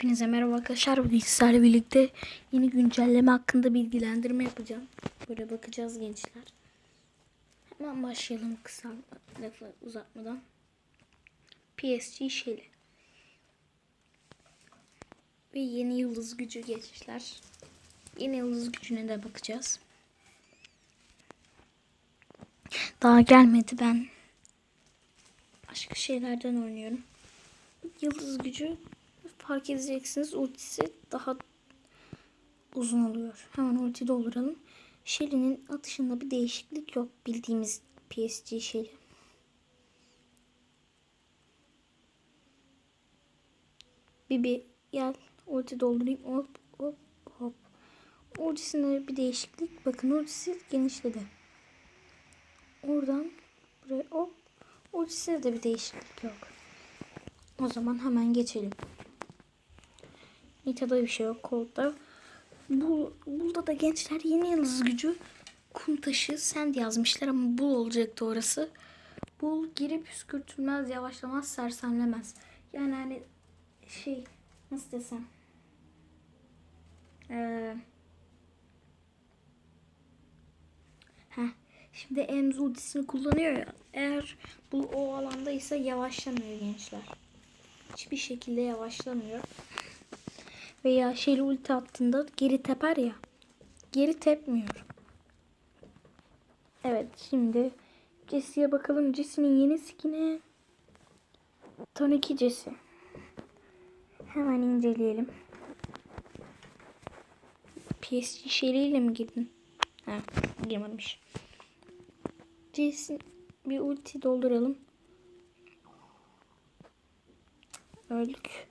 Hepinize merhaba arkadaşlar. Bugün sizlerle birlikte yeni güncelleme hakkında bilgilendirme yapacağım. Böyle bakacağız gençler. Hemen başlayalım kısa lafı uzatmadan. PSG Shelly. Ve yeni yıldız gücü gençler. Yeni yıldız gücüne de bakacağız. Daha gelmedi ben. Başka şeylerden oynuyorum. Yıldız gücü fark edeceksiniz ultisi daha uzun oluyor. Hemen ulti dolduralım. Shelly'nin atışında bir değişiklik yok. Bildiğimiz PSG Shelly. Bibi gel ulti doldurayım. Hop hop hop. Ultisinde bir değişiklik. Bakın ultisi genişledi. Oradan buraya hop. Ultisinde de bir değişiklik yok. O zaman hemen geçelim. Nita'da bir şey yok. Cold'da. Bu, burada da gençler yeni yıldız gücü kum taşı send yazmışlar ama bul olacaktı orası. Bul girip püskürtülmez, yavaşlamaz, sersemlemez. Yani hani şey nasıl desem ee, heh, şimdi Ems ultisini kullanıyor ya eğer bu o alandaysa yavaşlamıyor gençler. Hiçbir şekilde yavaşlamıyor veya şeyli ulti attığında geri teper ya. Geri tepmiyor. Evet şimdi Jesse'ye bakalım. Jesse'nin yeni skin'i Toniki Jesse. Hemen inceleyelim. PSG şeyliyle mi girdin? Ha, girmemiş. Jesse bir ulti dolduralım. Öldük.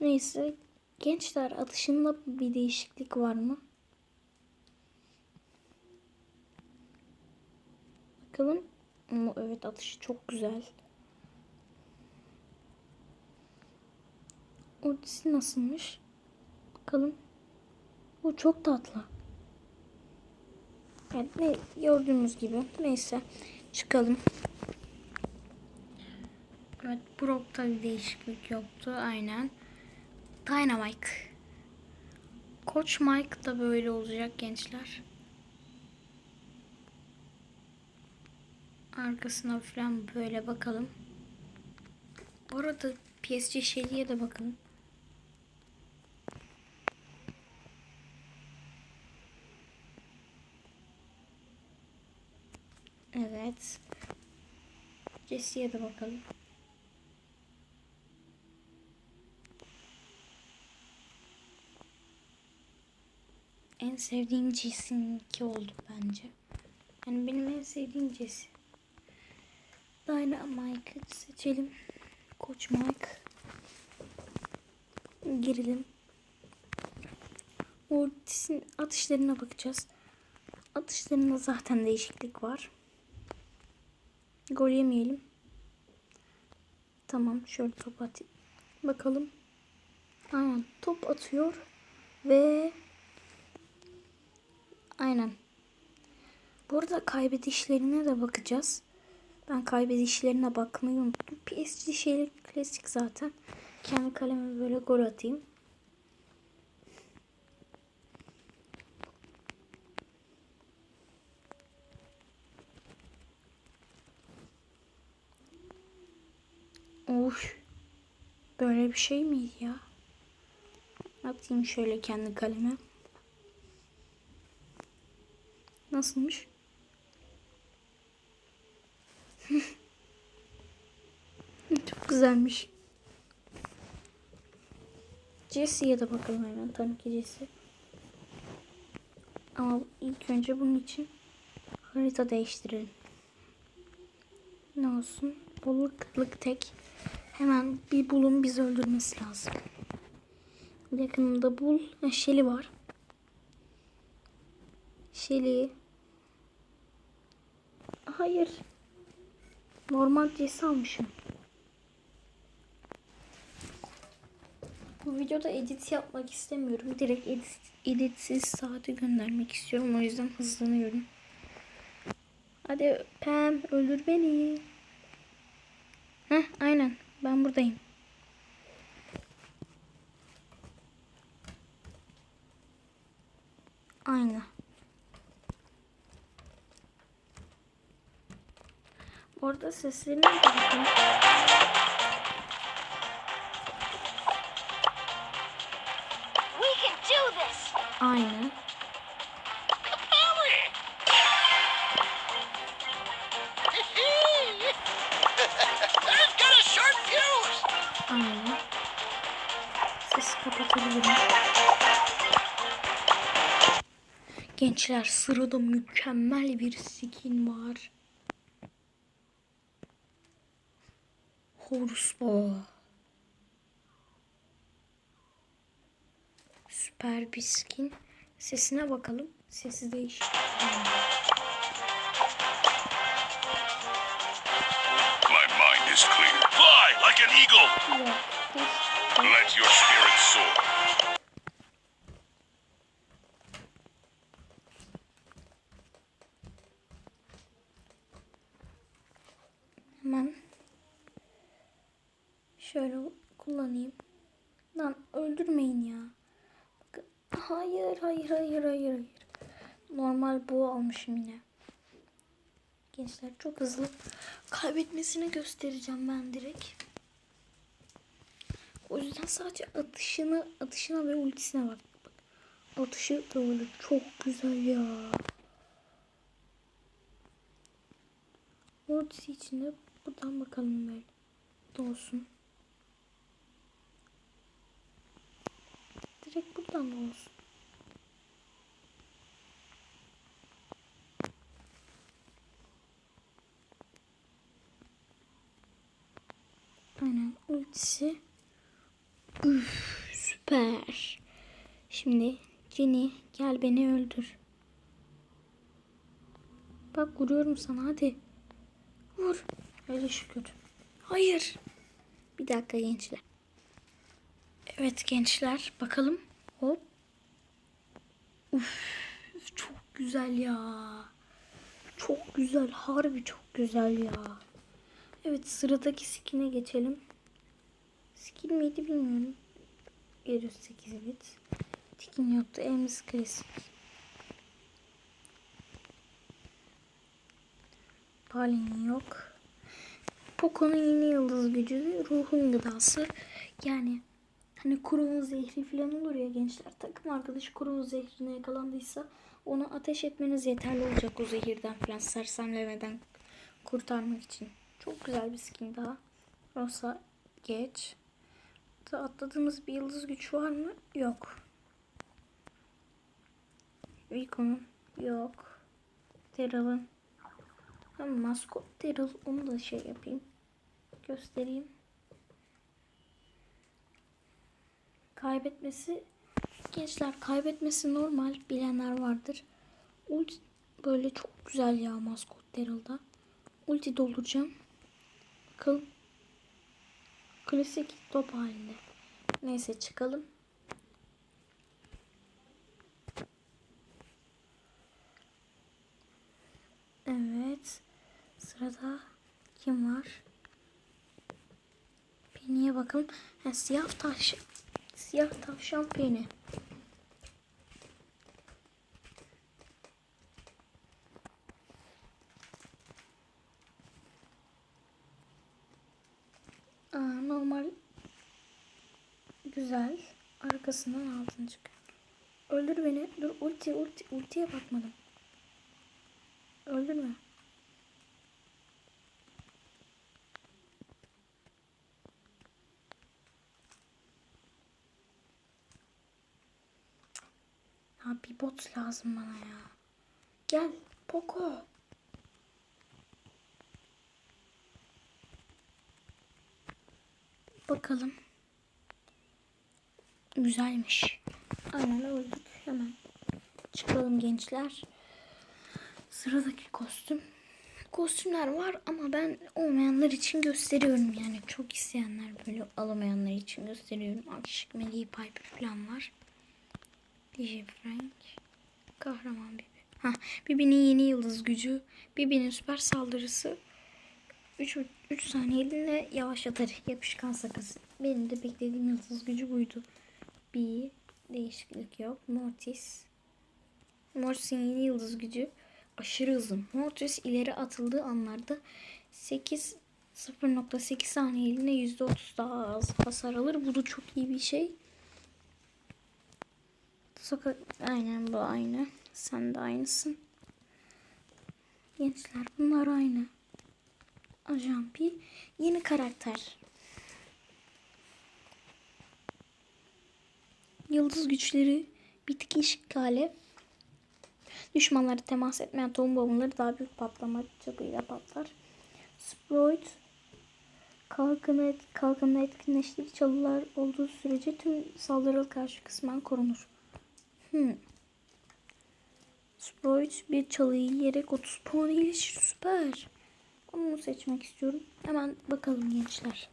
Neyse Gençler atışında bir değişiklik var mı? Bakalım. Ama evet atışı çok güzel. Ultisi nasılmış? Bakalım. Bu çok tatlı. Evet ne gördüğümüz gibi. Neyse çıkalım. Evet Brock'ta bir değişiklik yoktu. Aynen. Dynamite. Koç Mike da böyle olacak gençler. Arkasına falan böyle bakalım. Orada PSG Shelly'e de bakın. Evet. Jesse'ye de bakalım. En sevdiğim Jesse'ninki oldu bence. Yani benim en sevdiğim Jesse. Dynamite'ı seçelim. Koç Mike. Girelim. Ortis'in atışlarına bakacağız. Atışlarında zaten değişiklik var. Gol yemeyelim. Tamam şöyle top atayım. Bakalım. Aynen top atıyor. Ve Aynen. Bu arada kaybedişlerine de bakacağız. Ben kaybedişlerine bakmayı unuttum. PSG şeyler klasik zaten. Kendi kaleme böyle gol atayım. Of. Böyle bir şey miydi ya? Atayım şöyle kendi kaleme. Nasılmış? Çok güzelmiş. Jesse'ye de bakalım hemen. Tabii ki Jesse. Ama ilk önce bunun için harita değiştirelim. Ne olsun? Boluklık tek. Hemen bir bulun bizi öldürmesi lazım. Yakınında bul. Şeli var. Şeli. Hayır. Normal cesi almışım. Bu videoda edit yapmak istemiyorum. Direkt edit, editsiz saate göndermek istiyorum. O yüzden hızlanıyorum. Hadi Pam öldür beni. Heh aynen. Ben buradayım. Aynen. Orada do this! Aynı. Sesi kapatabilirim. Gençler sırada mükemmel bir skin var. Horus Baba. Süper bir skin. Sesine bakalım. Sesi değişik. My mind is clear. Fly like an eagle. Yok. değişik. Let your spirit soar. Hemen şöyle kullanayım. Lan öldürmeyin ya. Bakın. Hayır, hayır, hayır. Normal bu almışım yine. Gençler çok hızlı kaybetmesini göstereceğim ben direkt. O yüzden sadece atışını, atışına ve ultisine bak. bak. Atışı böyle çok güzel ya. Ultisi içinde buradan bakalım böyle. Da olsun. Direkt buradan da. Ultisi. Üf, süper. Şimdi Jenny gel beni öldür. Bak vuruyorum sana hadi. Vur. Öyle şükür. Hayır. Bir dakika gençler. Evet gençler bakalım. Hop. Uf, çok güzel ya. Çok güzel. Harbi çok güzel ya. Evet sıradaki skin'e geçelim. Skin miydi bilmiyorum. 108 bit. Tikin yoktu. Emz klasik. Palin yok. Poco'nun yeni yıldız gücü ruhun gıdası. Yani hani kurunun zehri falan olur ya gençler. Takım arkadaşı kurunun zehrine yakalandıysa onu ateş etmeniz yeterli olacak o zehirden falan sersemlemeden kurtarmak için. Çok güzel bir skin daha. Rosa geç. Atladığımız bir yıldız güç var mı? Yok. Rico'nun yok. Hem maskot Daryl onu da şey yapayım. Göstereyim. Kaybetmesi gençler kaybetmesi normal bilenler vardır. Ulti böyle çok güzel ya maskot Daryl'da. Ulti dolduracağım. Bakalım. Klasik top halinde. Neyse çıkalım. Evet. Sırada kim var? Penny'e bakalım. Ha, siyah taş. Siyah tavşan Penny. Normal güzel. Arkasından altın çıkıyor. Öldür beni. Dur ulti ulti ultiye bakmadım. Öldürme. Ya bir bot lazım bana ya. Gel Poco. Bakalım. Güzelmiş. Aynen öldük. Hemen çıkalım gençler. Sıradaki kostüm. Kostümler var ama ben olmayanlar için gösteriyorum yani. Çok isteyenler böyle alamayanlar için gösteriyorum. Akşık Melih Piper falan var. DJ Frank. Kahraman Bibi. Ha, Bibi'nin yeni yıldız gücü. Bibi'nin süper saldırısı. 3, 3 saniyeliğine yavaşlatır. Yapışkan sakız. Benim de beklediğim yıldız gücü buydu. Bir değişiklik yok. Mortis. Mortis'in yeni yıldız gücü aşırı hızlı. Mortis ileri atıldığı anlarda 8 0.8 saniyeliğine %30 daha az hasar alır. Bu da çok iyi bir şey. Sokak aynen bu aynı. Sen de aynısın. Gençler bunlar aynı. Ajan bir yeni karakter. Yıldız güçleri bitki işgali. Düşmanları temas etmeyen tohum bombaları daha büyük patlama çapıyla patlar. Sprout kalkanı, kalkanı etkinleştiği çalılar olduğu sürece tüm saldırıya karşı kısmen korunur. Hmm. Sprout bir çalıyı yiyerek 30 puan iyileşir. Süper. Bunu seçmek istiyorum. Hemen bakalım gençler.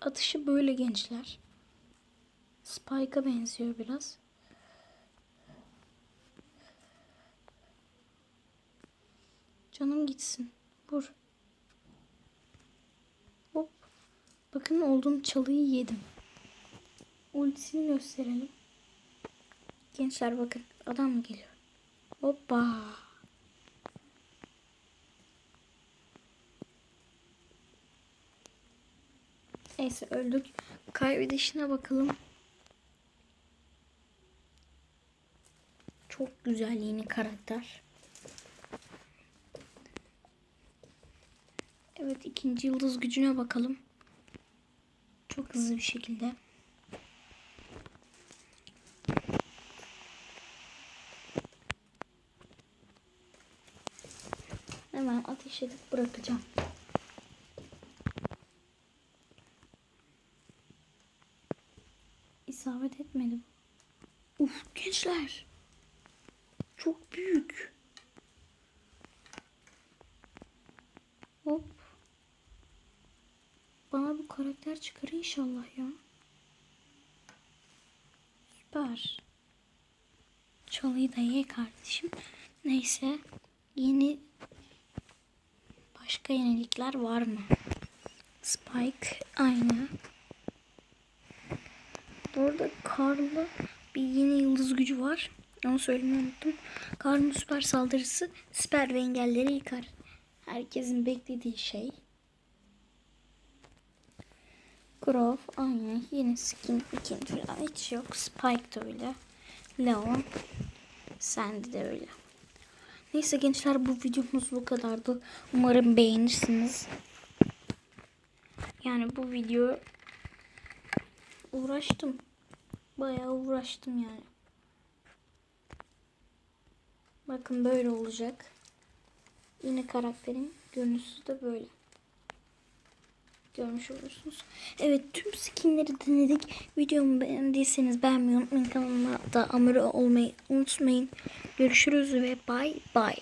Atışı böyle gençler. Spike'a benziyor biraz. Canım gitsin. Vur. Hop. Bakın olduğum çalıyı yedim. Ultisini gösterelim. Gençler bakın. Adam geliyor? Hoppa. Neyse öldük. Kaybedişine bakalım. Çok güzel yeni karakter. Evet ikinci yıldız gücüne bakalım. Çok hızlı bir şekilde. Edip bırakacağım. İsabet etmedi bu. Uf gençler. Çok büyük. Hop. Bana bu karakter çıkar inşallah ya. Süper. Çalıyı da ye kardeşim. Neyse. Yeni başka yenilikler var mı? Spike aynı. Burada Karl'la bir yeni yıldız gücü var. Onu söylemeyi unuttum. Karl'ın süper saldırısı süper ve engelleri yıkar. Herkesin beklediği şey. Grove aynı. Yeni skin, skin falan hiç yok. Spike da öyle. Leon. Sandy de öyle. Neyse gençler bu videomuz bu kadardı. Umarım beğenirsiniz. Yani bu video uğraştım. Bayağı uğraştım yani. Bakın böyle olacak. Yine karakterin görünüşü de böyle. Görmüş olursunuz. Evet tüm skinleri denedik. Videomu beğendiyseniz beğenmeyi unutmayın. Kanalıma da abone olmayı unutmayın. Görüşürüz ve bay bay.